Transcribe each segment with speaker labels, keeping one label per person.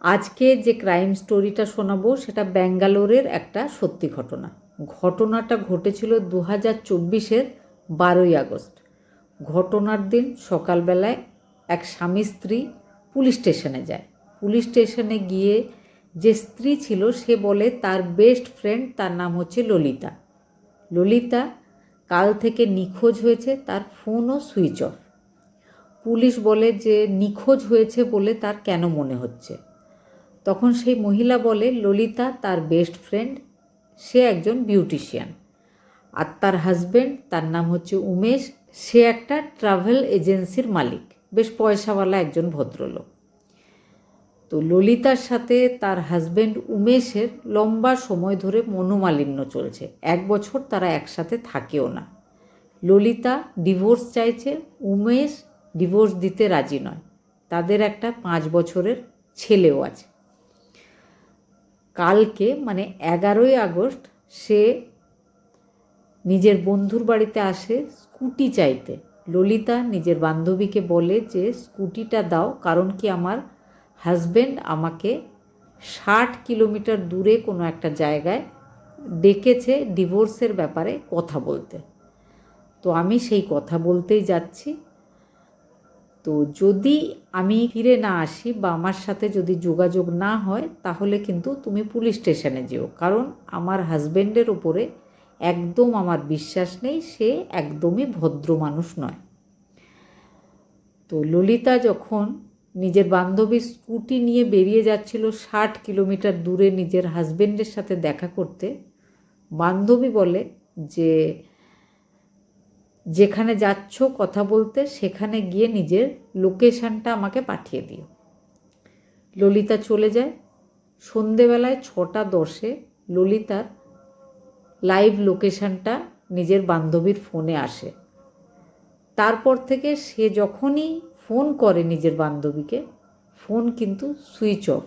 Speaker 1: আজকে যে ক্রাইম স্টোরিটা শোনাবো, সেটা ব্যাঙ্গালোরের একটা সত্যি ঘটনা। ঘটনাটা ঘটেছিল দু হাজার চব্বিশের বারোই আগস্ট। ঘটনার দিন সকালবেলায় এক স্বামী স্ত্রী পুলিশ স্টেশনে যায়। পুলিশ স্টেশনে গিয়ে যে স্ত্রী ছিল, সে বলে, তার বেস্ট ফ্রেন্ড তার নাম হচ্ছে ললিতা। ললিতা কাল থেকে নিখোঁজ হয়েছে, তার ফোনও সুইচ অফ পুলিশ বলে যে, নিখোঁজ হয়েছে বলে তার কেন মনে হচ্ছে? তখন সেই মহিলা বলে, ললিতা, তার বেস্ট ফ্রেন্ড সে একজন বিউটিশিয়ান আর তার হাজবেন্ড তার নাম হচ্ছে উমেশ, সে একটা ট্রাভেল এজেন্সির মালিক। বেশ পয়সাওয়ালা একজন ভদ্রলোক। তো ললিতার সাথে তার হাজব্যান্ড উমেশের লম্বা সময় ধরে মনোমালিন্য চলছে। এক বছর তারা একসাথে থাকেও না। ললিতা ডিভোর্স চাইছে, উমেশ ডিভোর্স দিতে রাজি নয়। তাদের একটা পাঁচ বছরের ছেলেও আছে। কালকে মানে এগারোই আগস্ট সে নিজের বন্ধুর বাড়িতে আসে স্কুটি চাইতে। ললিতা নিজের বান্ধবীকে বলে যে, স্কুটিটা দাও, কারণ কি আমার হাজব্যান্ড আমাকে ষাট কিলোমিটার দূরে কোনো একটা জায়গায় ডেকেছে ডিভোর্সের ব্যাপারে কথা বলতে। তো আমি সেই কথা বলতেই যাচ্ছি। তো যদি আমি ফিরে না আসি বা আমার সাথে যদি যোগাযোগ না হয়, তাহলে কিন্তু তুমি পুলিশ স্টেশনে যেও। কারণ আমার হাজবেন্ডের ওপরে একদম আমার বিশ্বাস নেই, সে একদমই ভদ্র মানুষ নয়। তো ললিতা যখন নিজের বান্ধবীর স্কুটি নিয়ে বেরিয়ে যাচ্ছিল ষাট কিলোমিটার দূরে নিজের হাজবেন্ডের সাথে দেখা করতে, বান্ধবী বলে যে যেখানে যাচ্ছ কথা বলতে, সেখানে গিয়ে নিজের লোকেশানটা আমাকে পাঠিয়ে দিও। ললিতা চলে যায়। সন্ধেবেলায় ছটা দশে ললিতার লাইভ লোকেশানটা নিজের বান্ধবীর ফোনে আসে। তারপর থেকে সে যখনই ফোন করে নিজের বান্ধবীকে, ফোন কিন্তু সুইচ অফ।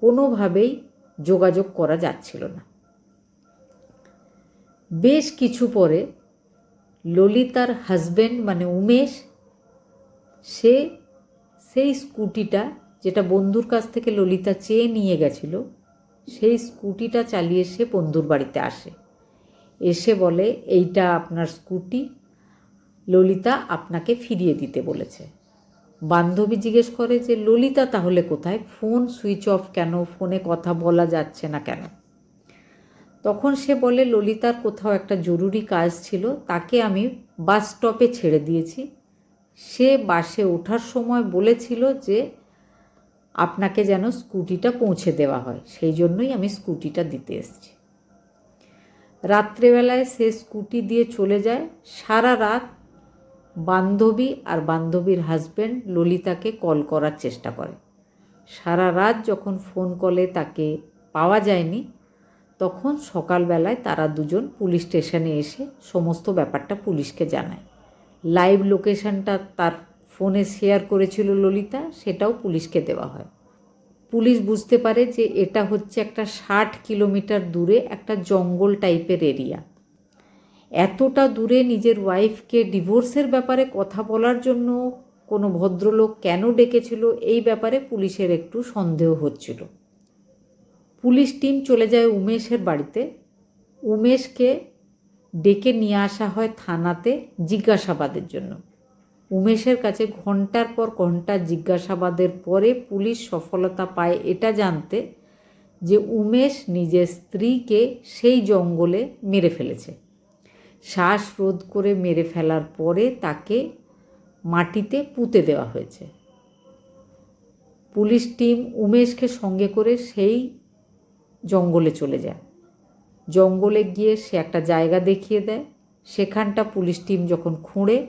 Speaker 1: কোনোভাবেই যোগাযোগ করা যাচ্ছিল না। বেশ কিছু পরে ললিতার হাজবেন্ড মানে উমেশ, সে সেই স্কুটিটা যেটা বন্ধুর কাছ থেকে ললিতা চেয়ে নিয়ে গেছিল, সেই স্কুটিটা চালিয়ে সে বন্ধুর বাড়িতে আসে। এসে বলে, এইটা আপনার স্কুটি, ললিতা আপনাকে ফিরিয়ে দিতে বলেছে। বান্ধবী জিজ্ঞেস করে যে, ললিতা তাহলে কোথায়? ফোন, সুইচ অফ কেন? ফোনে কথা বলা যাচ্ছে না কেন? তখন সে বলে, ললিতার কোথাও একটা জরুরি কাজ ছিল, তাকে আমি বাস স্টপে ছেড়ে দিয়েছি। সে বাসে ওঠার সময় বলেছিল যে, আপনাকে যেন স্কুটিটা পৌঁছে দেওয়া হয়, সেই জন্যই আমি স্কুটিটা দিতে এসেছি। রাত্রেবেলায় সে স্কুটি দিয়ে চলে যায়। সারা রাত বান্ধবী আর বান্ধবীর হাজব্যান্ড ললিতাকে কল করার চেষ্টা করে। সারা রাত যখন ফোন কলে তাকে পাওয়া যায়নি তখন সকালবেলায় তারা দুজন পুলিশ স্টেশনে এসে সমস্ত ব্যাপারটা পুলিশকে জানায়। লাইভ লোকেশনটা তার ফোনে শেয়ার করেছিল ললিতা, সেটাও পুলিশকে দেওয়া হয়। পুলিশ বুঝতে পারে যে এটা হচ্ছে একটা ষাট কিলোমিটার দূরে একটা জঙ্গল টাইপের এরিয়া। এতটা দূরে নিজের ওয়াইফকে ডিভোর্সের ব্যাপারে কথা বলার জন্য কোনো ভদ্রলোক কেন ডেকেছিল, এই ব্যাপারে পুলিশের একটু সন্দেহ হচ্ছিল। পুলিশ টিম চলে যায় উমেশের বাড়িতে। উমেশকে ডেকে নিয়ে আসা হয় থানাতে জিজ্ঞাসাবাদের জন্য। উমেশের কাছে ঘণ্টার পর ঘণ্টা জিজ্ঞাসাবাদের পরে পুলিশ সফলতা পায় এটা জানতে যে উমেশ নিজের স্ত্রীকে সেই জঙ্গলে মেরে ফেলেছে। শ্বাসরোধ করে মেরে ফেলার পরে তাকে মাটিতে পুঁতে দেওয়া হয়েছে। পুলিশ টিম উমেশকে সঙ্গে করে সেই জঙ্গলে চলে যায়। জঙ্গলে গিয়ে সে একটা জায়গা দেখিয়ে দেয়। সেখানটা পুলিশ টিম যখন খুঁড়ে,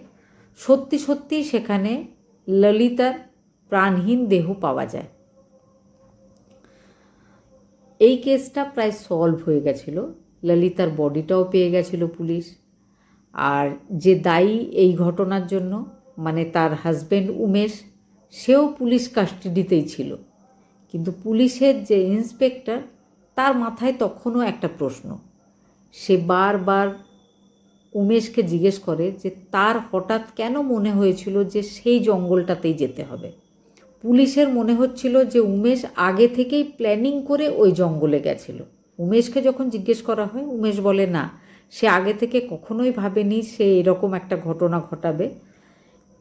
Speaker 1: সত্যি সত্যি সেখানে ললিতার প্রাণহীন দেহ পাওয়া যায়। এই কেসটা প্রায় সলভ হয়ে গেছিল। ললিতার বডিটাও পেয়ে গেছিল পুলিশ। আর যে দায়ী এই ঘটনার জন্য মানে তার হাজব্যান্ড উমেশ, সেও পুলিশ কাস্টাডিতেই ছিল। কিন্তু পুলিশের যে ইন্সপেক্টর তার মাথায় তখনও একটা প্রশ্ন। সে বারবার উমেশকে জিজ্ঞেস করে যে তার হঠাৎ কেন মনে হয়েছিল যে সেই জঙ্গলটাতেই যেতে হবে? পুলিশের মনে হচ্ছিল যে উমেশ আগে থেকেই প্ল্যানিং করে ওই জঙ্গলে গেছিল। উমেশকে যখন জিজ্ঞেস করা হয়, উমেশ বলে, না, সে আগে থেকে কখনোই ভাবেনি সে এরকম একটা ঘটনা ঘটাবে।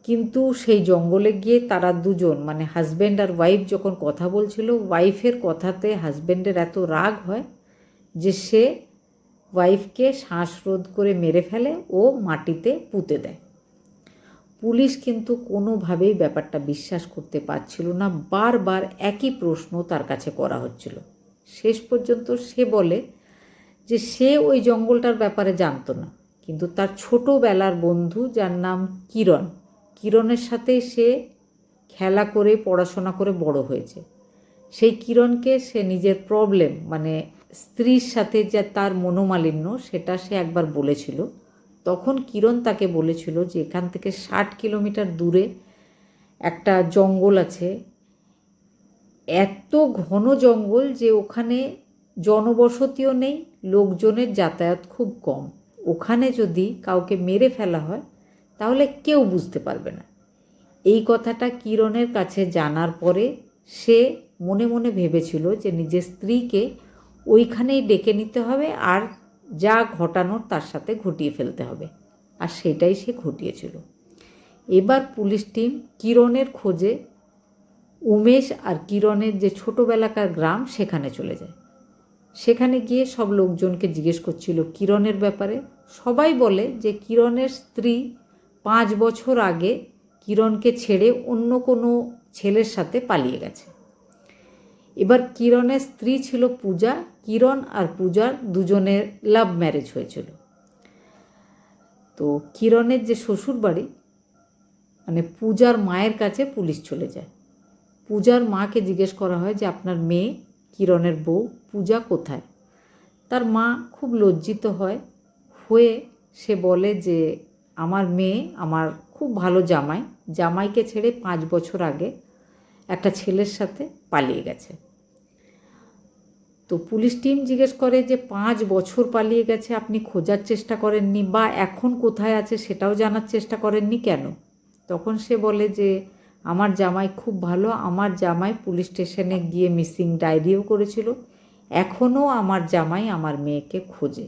Speaker 1: কিন্তু সেই জঙ্গলে গিয়ে তারা দুজন মানে হাজব্যান্ড আর ওয়াইফ যখন কথা বলছিল ওয়াইফের কথাতে হাজব্যান্ডের এত রাগ হয় যে সে ওয়াইফকে শ্বাসরোধ করে মেরে ফেলে ও মাটিতে পুঁতে দেয়। পুলিশ কিন্তু কোনোভাবেই ব্যাপারটা বিশ্বাস করতে পারছিল না, বারবার একই প্রশ্ন তার কাছে করা হচ্ছিল। শেষ পর্যন্ত সে বলে যে সে ওই জঙ্গলটার ব্যাপারে জানতো না, কিন্তু তার ছোটোবেলার বন্ধু যার নাম কিরণ। কিরণের সাথেই সে খেলা করে, পড়াশোনা করে বড় হয়েছে। সেই কিরণকে সে নিজের প্রবলেম মানে স্ত্রীর সাথে যে তার মনোমালিন্য, সেটা সে একবার বলেছিল। তখন কিরণ তাকে বলেছিল যে, এখান থেকে ষাট কিলোমিটার দূরে একটা জঙ্গল আছে। এত ঘন জঙ্গল যে ওখানে জনবসতিও নেই, লোকজনের যাতায়াত খুব কম। ওখানে যদি কাউকে মেরে ফেলা হয় তাহলে কেউ বুঝতে পারবে না। এই কথাটা কিরণের কাছে জানার পরে সে মনে মনে ভেবেছিল যে নিজের স্ত্রীকে ওইখানেই ডেকে নিতে হবে আর যা ঘটানোর তার সাথে ঘটিয়ে ফেলতে হবে। আর সেটাই সে ঘটিয়েছিল। এবার পুলিশ টিম কিরণের খোঁজে উমেশ আর কিরণের যে ছোটোবেলাকার গ্রাম সেখানে চলে যায়। সেখানে গিয়ে সব লোকজনকে জিজ্ঞেস করছিল কিরণের ব্যাপারে। সবাই বলে যে কিরণের স্ত্রী পাঁচ বছর আগে কিরণকে ছেড়ে অন্য কোনো ছেলের সাথে পালিয়ে গেছে। এবার কিরণের স্ত্রী ছিল পূজা, কিরণ আর পূজার দুজনের লাভ ম্যারেজ হয়েছিল। তো কিরণের যে শ্বশুর বাড়ি মানে পূজার মায়ের কাছে পুলিশ চলে যায়। পূজার মাকে জিজ্ঞেস করা হয় যে, আপনার মেয়ে কিরণের বউ, পূজা কোথায়? তার মা খুব লজ্জিত হয়। হয়ে সে বলে যে আমার মেয়ে, আমার খুব ভালো জামাই, জামাইকে ছেড়ে পাঁচ বছর আগে একটা ছেলের সাথে পালিয়ে গেছে। তো পুলিশ টিম জিজ্ঞেস করে যে পাঁচ বছর পালিয়ে গেছে, আপনি খোঁজার চেষ্টা করেননি বা এখন কোথায় আছে সেটাও জানার চেষ্টা করেননি কেন? তখন সে বলে যে, আমার জামাই খুব ভালো, আমার জামাই পুলিশ স্টেশনে গিয়ে মিসিং ডায়েরিও করেছিল, এখনও আমার জামাই আমার মেয়েকে খোঁজে।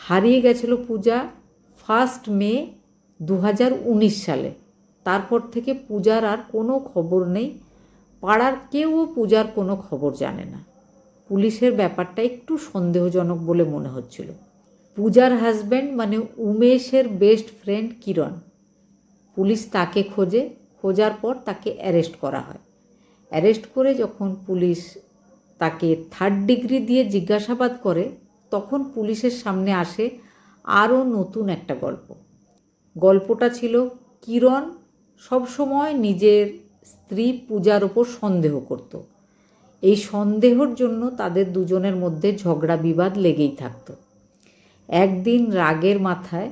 Speaker 1: হারিয়ে গেছিল পূজা ফার্স্ট মে দু হাজার উনিশ সালে। তারপর থেকে পূজার আর কোনো খবর নেই। পাড়ার কেউও পূজার কোনো খবর জানে না। পুলিশের ব্যাপারটা একটু সন্দেহজনক বলে মনে হচ্ছিল। পূজার হাজব্যান্ড মানে উমেশের বেস্ট ফ্রেন্ড কিরণ। পুলিশ তাকে খোঁজে। খোঁজার পর তাকে অ্যারেস্ট করা হয়। অ্যারেস্ট করে যখন পুলিশ তাকে থার্ড ডিগ্রি দিয়ে জিজ্ঞাসাবাদ করে, তখন পুলিশের সামনে আসে আরও নতুন একটা গল্প। গল্পটা ছিল কিরণ সবসময় নিজের স্ত্রী পূজার ওপর সন্দেহ করত। এই সন্দেহর জন্য তাদের দুজনের মধ্যে ঝগড়া বিবাদ লেগেই থাকতো। একদিন রাগের মাথায়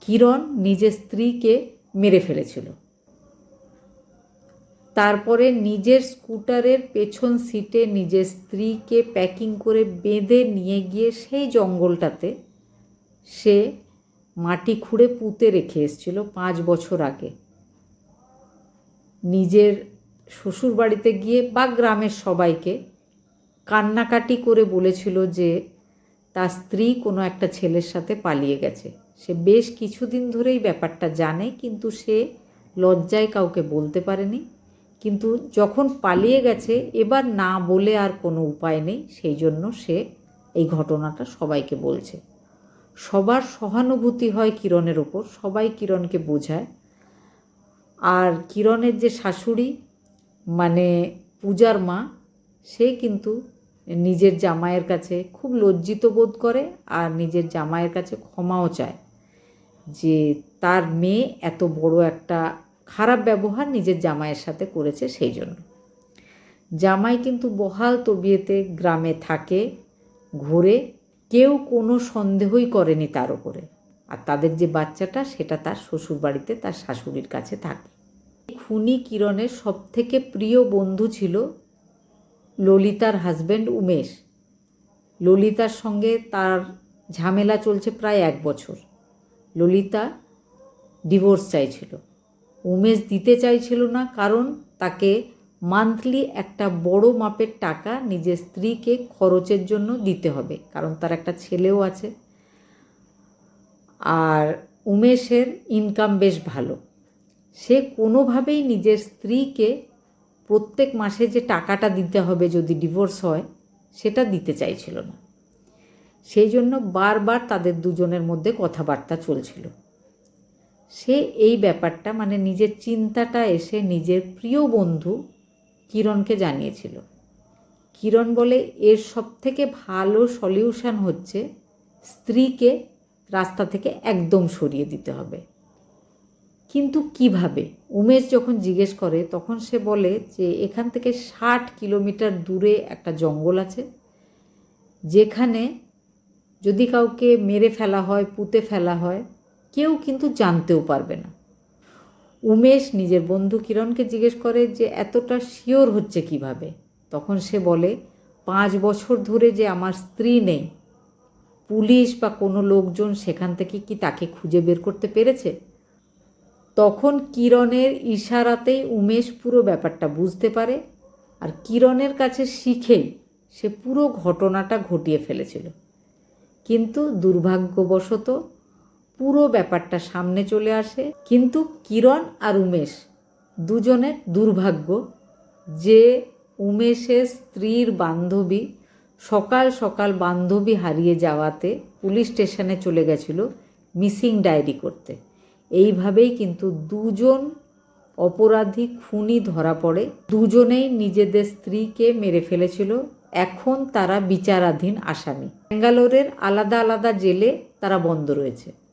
Speaker 1: কিরণ নিজের স্ত্রীকে মেরে ফেলেছিল। তারপরে নিজের স্কুটারের পেছন সিটে নিজের স্ত্রীকে প্যাকিং করে বেঁধে নিয়ে গিয়ে সেই জঙ্গলটাতে সে মাটি খুঁড়ে পুঁতে রেখে এসেছিল পাঁচ বছর আগে। নিজের শ্বশুর বাড়িতে গিয়ে বা গ্রামের সবাইকে কান্নাকাটি করে বলেছিল যে, তার স্ত্রী কোনো একটা ছেলের সাথে পালিয়ে গেছে। সে বেশ কিছুদিন ধরেই ব্যাপারটা জানে, কিন্তু সে লজ্জায় কাউকে বলতে পারেনি। কিন্তু যখন পালিয়ে গেছে, এবার না বলে আর কোনো উপায় নেই, সেই জন্য সে এই ঘটনাটা সবাইকে বলছে। সবার সহানুভূতি হয় কিরণের ওপর সবাই কিরণকে বোঝায়। আর কিরণের যে শাশুড়ি মানে পূজার মা, সে কিন্তু নিজের জামাইয়ের কাছে খুব লজ্জিত বোধ করে আর নিজের জামাইয়ের কাছে ক্ষমাও চায় যে তার মেয়ে এত বড় একটা খারাপ ব্যবহার নিজের জামাইয়ের সাথে করেছে সেই জন্য। জামাই কিন্তু বহাল তবিয়েতে গ্রামে থাকে, ঘুরে কেউ কোনো সন্দেহই করেনি তার ওপরে আর তাদের যে বাচ্চাটা, সেটা তার শ্বশুর বাড়িতে তার শাশুড়ির কাছে থাকে। খুনি কিরণের সবথেকে প্রিয় বন্ধু ছিল ললিতার হাজব্যান্ড উমেশ। ললিতার সঙ্গে তার ঝামেলা চলছে প্রায় এক বছর। ললিতা ডিভোর্স চাইছিল। উমেশ দিতে চাইছিল না কারণ তাকে মান্থলি একটা বড় মাপের টাকা নিজের স্ত্রীকে খরচের জন্য দিতে হবে, কারণ তার একটা ছেলেও আছে। আর উমেশের ইনকাম বেশ ভালো। সে কোনোভাবেই নিজের স্ত্রীকে প্রত্যেক মাসে যে টাকাটা দিতে হবে যদি ডিভোর্স হয়, সেটা দিতে চাইছিল না। সেই জন্য বারবার তাদের দুজনের মধ্যে কথাবার্তা চলছিল। সে এই ব্যাপারটা মানে নিজের চিন্তাটা এসে নিজের প্রিয় বন্ধু কিরণকে জানিয়েছিল। কিরণ বলে, এর সব থেকে ভালো সলিউশন হচ্ছে স্ত্রীকে রাস্তা থেকে একদম সরিয়ে দিতে হবে। কিন্তু কীভাবে? উমেশ যখন জিজ্ঞেস করে, তখন সে বলে যে, এখান থেকে ষাট কিলোমিটার দূরে একটা জঙ্গল আছে, যেখানে যদি কাউকে মেরে ফেলা হয়, পুঁতে ফেলা হয়, কেউ কিন্তু জানতেও পারবে না। উমেশ নিজের বন্ধু কিরণকে জিজ্ঞেস করে যে, এতটা শিওর হচ্ছে কীভাবে? তখন সে বলে, পাঁচ বছর ধরে যে আমার স্ত্রী নেই, পুলিশ বা কোনো লোকজন সেখান থেকে কি তাকে খুঁজে বের করতে পেরেছে? তখন কিরণের ইশারাতেই উমেশ পুরো ব্যাপারটা বুঝতে পারে আর কিরণের কাছে শিখেই সে পুরো ঘটনাটা ঘটিয়ে ফেলেছিল। কিন্তু দুর্ভাগ্যবশত পুরো ব্যাপারটা সামনে চলে আসে। কিন্তু কিরণ আর উমেশ দুজনের দুর্ভাগ্য যে উমেশের স্ত্রীর বান্ধবী সকাল সকাল বান্ধবী হারিয়ে যাওয়াতে পুলিশ স্টেশনে চলে গেছিল মিসিং ডায়েরি করতে। এইভাবেই কিন্তু দুজন অপরাধী খুনি ধরা পড়ে। দুজনেই নিজেদের স্ত্রীকে মেরে ফেলেছিল। এখন তারা বিচারাধীন আসামি। ব্যাঙ্গালোরের আলাদা আলাদা জেলে তারা বন্ধ রয়েছে।